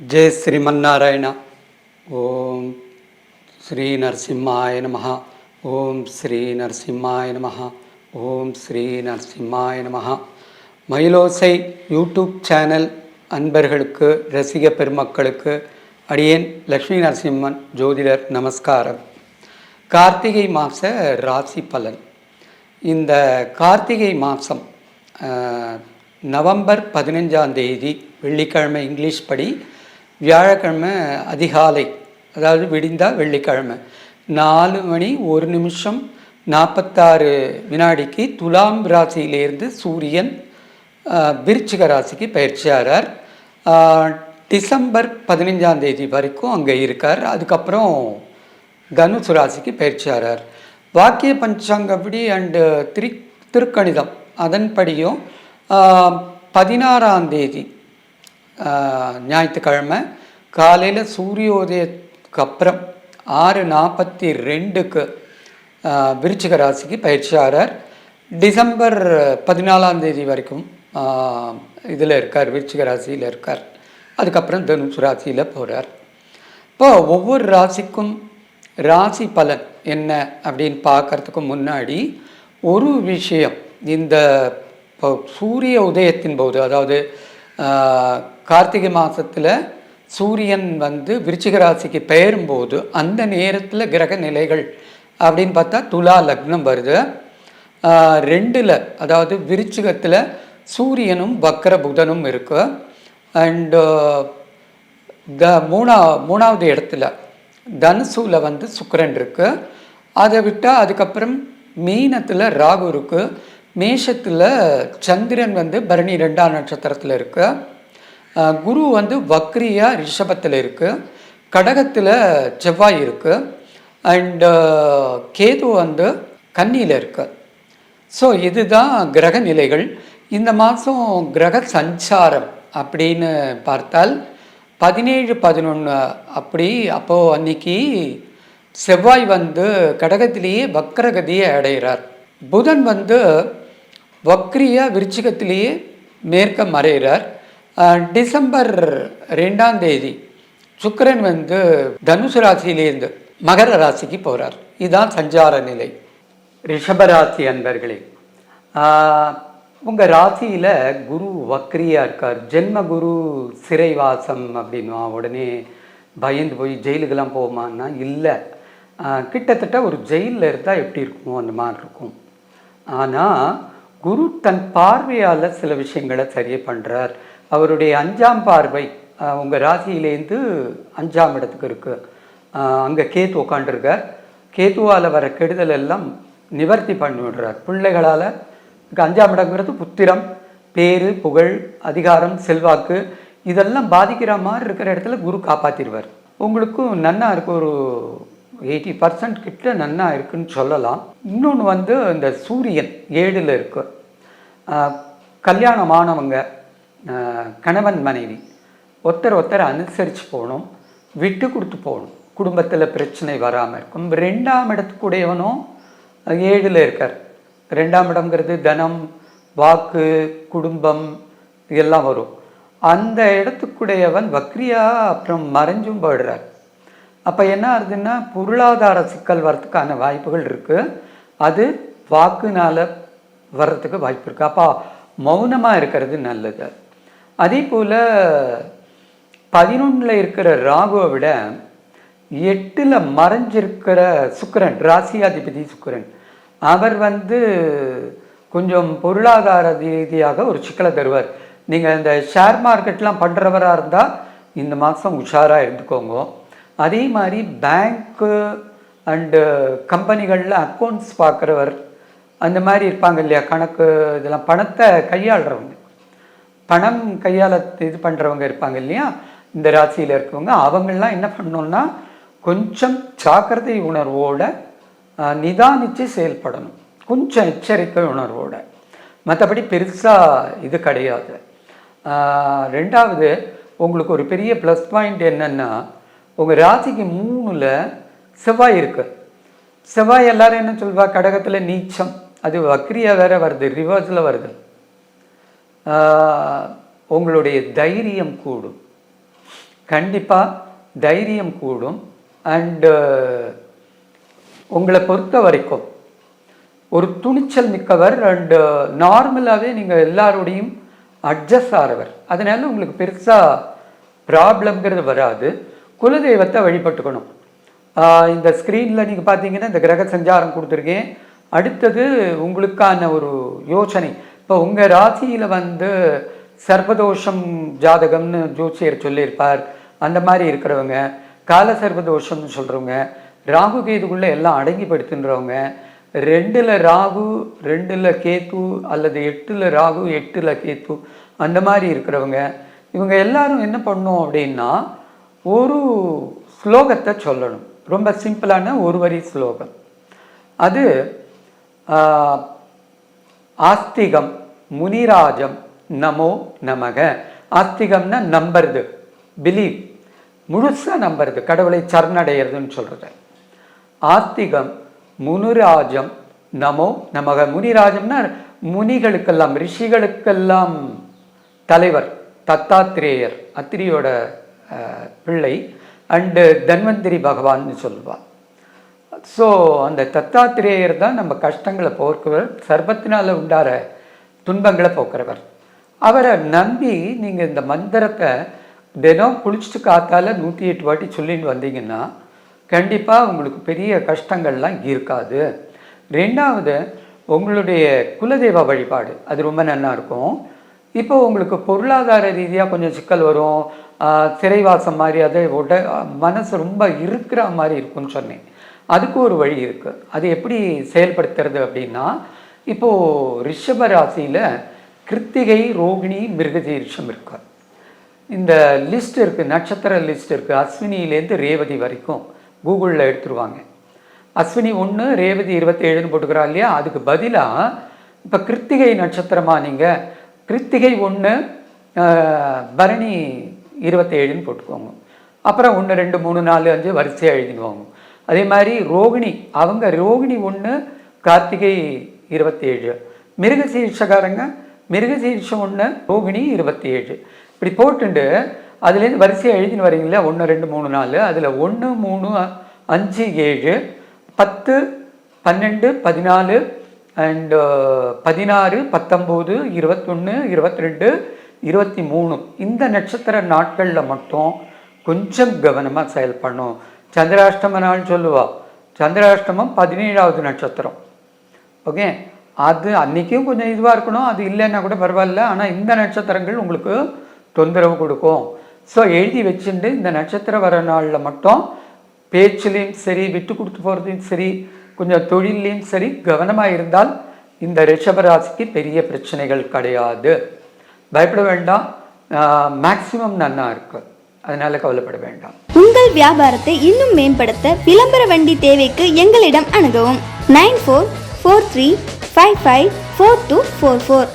జయ శ్రీమన్నారాయణ ఓం శ్రీ నరసింహాయ నమ ఓం శ్రీ నరసింహాయ నమ ఓం శ్రీ நரசிம்மாய நம மயிலோசை யூடியூப் சேனல் அன்பர்களுக்கு ரசிக பெருமக்களுக்கு அடியேன் லக்ஷ்மி நரசிம்மன் ஜோதிடர் நமஸ்காரம் கார்த்திகை மாத ராசி பலன் இந்த கார்த்திகை மாதம் நவம்பர் பதினஞ்சாம் தேதி வெள்ளிக்கிழமை இங்கிலீஷ் படி வியாழக்கிழமை அதிகாலை அதாவது விடிந்தால் வெள்ளிக்கிழமை நாலு மணி ஒரு நிமிஷம் நாற்பத்தாறு வினாடிக்கு துலாம் ராசியிலேருந்து சூரியன் விருச்சிக ராசிக்கு பயிற்சியாகிறார். டிசம்பர் பதினைஞ்சாம் தேதி வரைக்கும் அங்கே இருக்கார். அதுக்கப்புறம் தனுசு ராசிக்கு பயிற்சியாகிறார். வாக்கிய பஞ்சாங்கப்படி அண்டு திரு திருக்கணிதம் அதன்படியும் பதினாறாம் தேதி ஞாயிற்றுக்கிழமை காலையில் சூரியோதயத்துக்கு அப்புறம் ஆறு நாற்பத்தி ரெண்டுக்கு விருச்சிக ராசிக்கு பயிற்சியாகிறார் டிசம்பர் பதினாலாம் தேதி வரைக்கும் இதில் இருக்கார் விருச்சிக ராசியில் இருக்கார். அதுக்கப்புறம் தனுசு ராசியில் போகிறார் இப்போ ஒவ்வொரு ராசிக்கும் ராசி பலன் என்ன அப்படின்னு பார்க்கறதுக்கு முன்னாடி ஒரு விஷயம். இந்த சூரிய உதயத்தின் போது அதாவது கார்த்திகை மாதத்தில் சூரியன் வந்து விருச்சிக ராசிக்கு பெயரும்போது அந்த நேரத்தில் கிரக நிலைகள் அப்படின்னு பார்த்தா துலா லக்னம் வருது. ரெண்டில் அதாவது விருச்சிகத்தில் சூரியனும் வக்கர புதனும் இருக்கு. அண்டு த மூணா மூணாவது இடத்துல தனுசுல வந்து சுக்கரன் இருக்குது அதை விட்டால் அதுக்கப்புறம் மீனத்தில் ராகு இருக்குது மேஷத்தில் சந்திரன் வந்து பரணி ரெண்டாம் நட்சத்திரத்தில் இருக்குது குரு வந்து வக்ரியா ரிஷபத்தில் இருக்குது கடகத்தில் செவ்வாய் இருக்குது அண்டு கேது வந்து கன்னியில் இருக்குது ஸோ இதுதான் கிரக நிலைகள். இந்த மாதம் கிரக சஞ்சாரம் அப்படின்னு பார்த்தால் பதினேழு பதினொன்று அப்படி அப்போது அன்னைக்கு செவ்வாய் வந்து கடகத்திலேயே வக்ரகதியை அடைகிறார் புதன் வந்து வக்ரியா விருச்சிகத்திலேயே மேற்க மறைகிறார் டிசம்பர் ரெண்டாம் தேதி சுக்கரன் வந்து தனுசு ராசியிலேருந்து மகர ராசிக்கு போகிறார் இதுதான் சஞ்சார நிலை. ரிஷபராசி அன்பர்களே உங்கள் ராசியில் குரு வக்ரியா இருக்கார். ஜென்ம குரு சிறைவாசம் அப்படின்னா உடனே பயந்து போய் ஜெயிலுக்கெல்லாம் போகுமான்னா இல்லை. கிட்டத்தட்ட ஒரு ஜெயிலில் இருந்தால் எப்படி இருக்கும் அந்த மாதிரி இருக்கும். ஆனால் குரு தன் பார்வையால் சில விஷயங்களை சரி பண்ணுறார் அவருடைய அஞ்சாம் பார்வை உங்கள் ராசியிலேருந்து அஞ்சாம் இடத்துக்கு இருக்குது அங்கே கேத்து உட்காண்டிருக்கார் கேத்துவால் வர கெடுதல் எல்லாம் நிவர்த்தி பண்ணி விடுறார். பிள்ளைகளால் அஞ்சாம் இடங்கிறது புத்திரம் பேரு புகழ் அதிகாரம் செல்வாக்கு இதெல்லாம் பாதிக்கிற மாதிரி இருக்கிற இடத்துல குரு காப்பாற்றிடுவார் உங்களுக்கும் நன்னா இருக்கு ஒரு எயிட்டி பர்சன்ட் கிட்ட நன்னா இருக்குன்னு சொல்லலாம். இன்னொன்று வந்து இந்த சூரியன் ஏழில் இருக்கு. கல்யாணமானவங்க கணவன் மனைவி. ஒருத்தர் ஒருத்தர் அனுசரித்து போகணும் விட்டு கொடுத்து போகணும். குடும்பத்தில் பிரச்சனை வராமல் இருக்கும். ரெண்டாம் இடத்துக்குடையவனும் ஏழில் இருக்கார். ரெண்டாம் இடம்ங்கிறது தனம் வாக்கு குடும்பம் இதெல்லாம் வரும். அந்த இடத்துக்குடையவன் வக்ரியா அப்புறம் மறைஞ்சும் போயிடுறார். அப்போ என்ன ஆகுதுன்னா பொருளாதார சிக்கல் வர்றதுக்கான வாய்ப்புகள் இருக்குது அது வாக்குனால் வர்றதுக்கு வாய்ப்பு இருக்குது அப்போ மௌனமாக இருக்கிறது நல்லது. அதே போல் பதினொன்றில் இருக்கிற ராகுவை விட எட்டில் மறைஞ்சிருக்கிற சுக்கரன் ராசியாதிபதி சுக்கரன் அவர் வந்து கொஞ்சம் பொருளாதார ரீதியாக ஒரு சிக்கலை தருவார். நீங்கள் இந்த ஷேர் மார்க்கெட்லாம் பண்ணுறவராக இருந்தால் இந்த மாதம் உஷாராக இருந்துக்கோங்க. அதே மாதிரி பேங்க்கு அண்டு கம்பெனிகளில் அக்கௌண்ட்ஸ் பார்க்குறவர் அந்த மாதிரி இருப்பாங்க இல்லையா? கணக்கு இதெல்லாம் பணத்தை கையாளுறவங்க. பணம் கையால் இது பண்ணுறவங்க இருப்பாங்க இல்லையா? இந்த ராசியில் இருக்கவங்க அவங்கெல்லாம் என்ன பண்ணணும்னா கொஞ்சம் ஜாக்கிரதை உணர்வோட நிதானித்து செயல்படணும். கொஞ்சம் எச்சரிக்கை உணர்வோட. மற்றபடி பெருசாக இது கிடையாது. ரெண்டாவது உங்களுக்கு ஒரு பெரிய ப்ளஸ் பாயிண்ட் என்னென்னா உங்கள் ராசிக்கு மூணில் செவ்வாய் இருக்கு. செவ்வாய் எல்லாரும் என்ன சொல்வா? கடகத்தில் நீச்சம். அது வக்ரியா வேற வருது ரிவர்ஸில் வருது. உங்களுடைய தைரியம் கூடும். கண்டிப்பாக தைரியம் கூடும். அண்டு உங்களை பொறுத்த வரைக்கும் ஒரு துணிச்சல் மிக்கவர் அண்டு நார்மலாகவே நீங்கள் எல்லாரோடையும் அட்ஜஸ்ட் ஆகிறவர் அதனால உங்களுக்கு பெருசாக ப்ராப்ளம்ங்கிறது வராது. குலதெய்வத்தை வழிபட்டுக்கணும். இந்த ஸ்க்ரீனில் நீங்கள் பார்த்தீங்கன்னா இந்த கிரக சஞ்சாரம் கொடுத்துருக்கேன். அடுத்தது உங்களுக்கான ஒரு யோசனை. இப்போ உங்கள் ராசியில் வந்து சர்வதோஷம் ஜாதகம்னு ஜோசியர் சொல்லியிருப்பார். அந்த மாதிரி இருக்கிறவங்க கால சர்வதோஷம்னு சொல்கிறவங்க ராகு கேதுக்குள்ளே எல்லாம் அடங்கிப்படுத்துன்றவங்க ரெண்டில் ராகு ரெண்டில் கேத்து அல்லது எட்டில் ராகு எட்டில் கேத்து அந்த மாதிரி இருக்கிறவங்க இவங்க எல்லாரும் என்ன பண்ணும் அப்படின்னா ஒரு ஸ்லோகத்தை சொல்லணும். ரொம்ப சிம்பிளான ஒரு வரி ஸ்லோகம். அது ஆஸ்திகம். முனிராஜம் நமோ நமக. ஆஸ்திகம்னா நம்புறது. பிலீவ் முழுசாக நம்புறது. கடவுளை சரணடைகிறதுன்னு சொல்கிறது ஆஸ்திகம் முனுராஜம் நமோ நமக. முனிராஜம்னா முனிகளுக்கெல்லாம் ரிஷிகளுக்கெல்லாம் தலைவர் தத்தாத்திரேயர் அத்திரியோட பிள்ளை அண்டு தன்வந்திரி பகவான்னு சொல்லுவாள் ஸோ அந்த தத்தாத்திரேயர் தான் நம்ம கஷ்டங்களை போர்க்குவர் சர்பத்தினால உண்டார துன்பங்களை போக்குறவர். அவரை நம்பி நீங்கள் இந்த மந்திரத்தை தினம் குளிச்சுட்டு காத்தால் நூற்றி எட்டு வாட்டி சொல்லிட்டு வந்தீங்கன்னா கண்டிப்பாக உங்களுக்கு பெரிய கஷ்டங்கள்லாம் இருக்காது. ரெண்டாவது உங்களுடைய குலதெய்வ வழிபாடு அது ரொம்ப நல்லா இருக்கும். இப்போ உங்களுக்கு பொருளாதார ரீதியாக கொஞ்சம் சிக்கல் வரும். சிறைவாசம் மாதிரி அது உட மனசு ரொம்ப இருக்கிற மாதிரி இருக்கும்னு சொன்னேன். அதுக்கு ஒரு வழி இருக்குது அது எப்படி செயல்படுத்துறது அப்படின்னா இப்போது ரிஷப ராசியில் கிருத்திகை ரோகிணி மிருகஜீரிஷம் இருக்கார். இந்த லிஸ்ட் இருக்குது நட்சத்திர லிஸ்ட் இருக்குது அஸ்வினியிலேருந்து ரேவதி வரைக்கும் கூகுளில் எடுத்துருவாங்க. அஸ்வினி ஒன்று ரேவதி இருபத்தேழுன்னு போட்டுக்கிறா இல்லையா? அதுக்கு பதிலாக இப்போ கிருத்திகை நட்சத்திரமா நீங்கள் கிருத்திகை ஒன்று பரணி இருபத்தேழுன்னு போட்டுக்கோங்க. அப்புறம் ஒன்று ரெண்டு மூணு நாலு அஞ்சு வரிசையாக எழுதிடுவாங்க. அதே மாதிரி ரோகிணி அவங்க ரோகிணி ஒன்று கார்த்திகை இருபத்தி ஏழு மிருக சீர்ஷகாரங்க மிருக சீர்ஷம் ஒன்று ரோகிணி இருபத்தி ஏழு இப்படி போட்டுண்டு அதுலேருந்து வரிசையாக எழுதின்னு வரீங்களா ஒன்று ரெண்டு மூணு நாலு. அதில் ஒன்று மூணு அஞ்சு ஏழு பத்து பன்னெண்டு பதினாலு அண்டு பதினாறு பத்தொம்போது இருபத்தொன்று இருபத்தி ரெண்டு இருபத்தி மூணு இந்த நட்சத்திர நாட்களில் மட்டும் கொஞ்சம் கவனமாக செயல்படணும். சந்திராஷ்டம நாள் சொல்லுவா. சந்திராஷ்டமம் பதினேழாவது நட்சத்திரம். ஓகே? அது அன்றைக்கும் கொஞ்சம் இதுவாக இருக்கணும். அது இல்லைன்னா கூட பரவாயில்ல. ஆனால் இந்த நட்சத்திரங்கள் உங்களுக்கு தொந்தரவு கொடுக்கும். ஸோ எழுதி வச்சுட்டு இந்த நட்சத்திரம் வர நாளில் மட்டும் பேச்சுலேயும் சரி விட்டு கொடுத்து போகிறதையும் சரி கொஞ்சம் தொழிலையும் சரி கவனமாக இருந்தால் இந்த ரிஷபராசிக்கு பெரிய பிரச்சனைகள் கிடையாது. பயப்பட வேண்டாம். மேக்சிமம் நன்னா இருக்கு. அதனால கவலைப்பட வேண்டாம். உங்கள் வியாபாரத்தை இன்னும் மேம்படுத்த விளம்பர வண்டி தேவைக்கு எங்களிடம் அணுகவும். Nine four four three five five four two four four